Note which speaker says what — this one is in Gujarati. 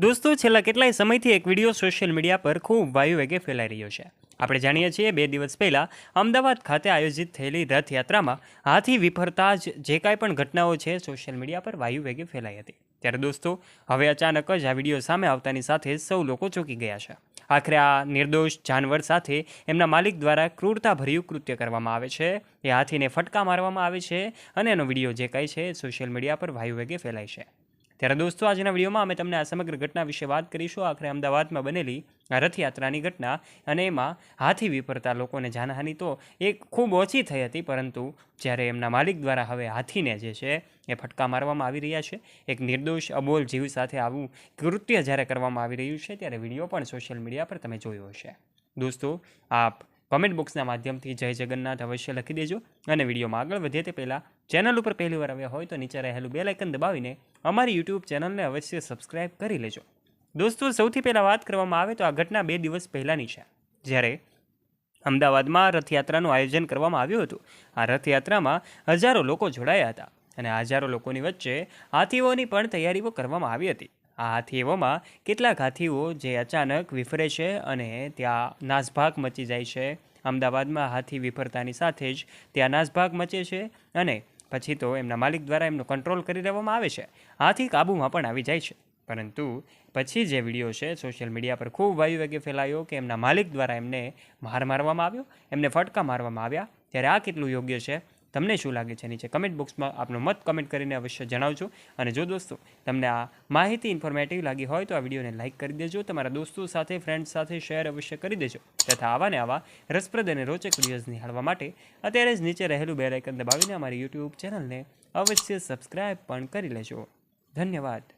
Speaker 1: દોસ્તો, છેલ્લા કેટલાય સમયથી એક વીડિયો સોશિયલ મીડિયા પર ખૂબ વાયુ વેગે ફેલાઈ રહ્યો છે. આપણે જાણીએ છીએ, બે દિવસ પહેલાં અમદાવાદ ખાતે આયોજિત થયેલી રથયાત્રામાં હાથી વિફરતા જ, જે કાંઈ પણ ઘટનાઓ છે, સોશિયલ મીડિયા પર વાયુ વેગે ફેલાઈ હતી. ત્યારે દોસ્તો, હવે અચાનક જ આ વીડિયો સામે આવતાની સાથે સૌ લોકો ચોંકી ગયા છે. આખરે આ નિર્દોષ જાનવર સાથે એમના માલિક દ્વારા ક્રૂરતાભર્યું કૃત્ય કરવામાં આવે છે. એ હાથીને ફટકા મારવામાં આવે છે અને એનો વીડિયો જે કાંઈ છે, સોશિયલ મીડિયા પર વાયુ વેગે ફેલાય છે. ત્યારે દોસ્તો, આજના વિડીયોમાં અમે તમને આ સમગ્ર ઘટના વિશે વાત કરીશું. આખરે અમદાવાદમાં બનેલી રથયાત્રાની ઘટના અને એમાં હાથી વિપરતા લોકોને જાનહાનિ તો એક ખૂબ ઓછી થઈ હતી, પરંતુ જ્યારે એમના માલિક દ્વારા હવે હાથીને જે છે એ ફટકા મારવામાં આવી રહ્યા છે, એક નિર્દોષ અબોલ જીવ સાથે આવું કૃત્ય જ્યારે કરવામાં આવી રહ્યું છે, ત્યારે વીડિયો પણ સોશિયલ મીડિયા પર તમે જોયો હશે. દોસ્તો, આપ કમેન્ટ બોક્સના માધ્યમથી જય જગન્નાથ અવશ્ય લખી દેજો અને વિડીયોમાં આગળ વધે તે પહેલાં ચેનલ ઉપર પહેલી વાર આવ્યા હોય તો નીચે રહેલું બે લાઇકન દબાવીને અમારી યુટ્યુબ ચેનલને અવશ્ય સબસ્ક્રાઇબ કરી લેજો. દોસ્તો, સૌથી પહેલાં વાત કરવામાં આવે તો આ ઘટના બે દિવસ પહેલાંની છે. જ્યારે અમદાવાદમાં રથયાત્રાનું આયોજન કરવામાં આવ્યું હતું, આ રથયાત્રામાં હજારો લોકો જોડાયા હતા અને હજારો લોકોની વચ્ચે હાથીઓની પણ તૈયારીઓ કરવામાં આવી હતી. આ હાથીઓમાં કેટલાક હાથીઓ જે અચાનક વિફરે છે અને ત્યાં નાસભાગ મચી જાય છે. અમદાવાદમાં હાથી વિફરતાની સાથે જ ત્યાં નાસભાગ મચે છે અને પછી તો એમના માલિક દ્વારા એમનો કંટ્રોલ કરી દેવામાં આવે છે. હાથી કાબૂમાં પણ આવી જાય છે. પરંતુ પછી જે વીડિયો છે સોશિયલ મીડિયા પર ખૂબ વાયુ વેગે ફેલાયો કે એમના માલિક દ્વારા એમને માર મારવામાં આવ્યો, એમને ફટકા મારવામાં આવ્યા, ત્યારે આ કેટલું યોગ્ય છે? તમને શું લાગે છે નીચે કમેન્ટ બોક્સમાં આપનો મત કમેન્ટ કરીને અવશ્ય જણાવજો. અને જો દોસ્તો, તમને આ માહિતી ઇન્ફોર્મેટિવ લાગી હોય તો આ વિડીયોને લાઇક કરી દેજો, તમારા દોસ્તો સાથે ફ્રેન્ડ્સ સાથે શેર અવશ્ય કરી દેજો. તથા આવા ને આવા રસપ્રદ અને રોચક વિડીયોઝ નિહાળવા માટે અત્યારે જ નીચે રહેલું બેલ આઇકન દબાવીને અમારી યુટ્યુબ ચેનલને અવશ્ય સબસ્ક્રાઇબ પણ કરી લેજો. ધન્યવાદ.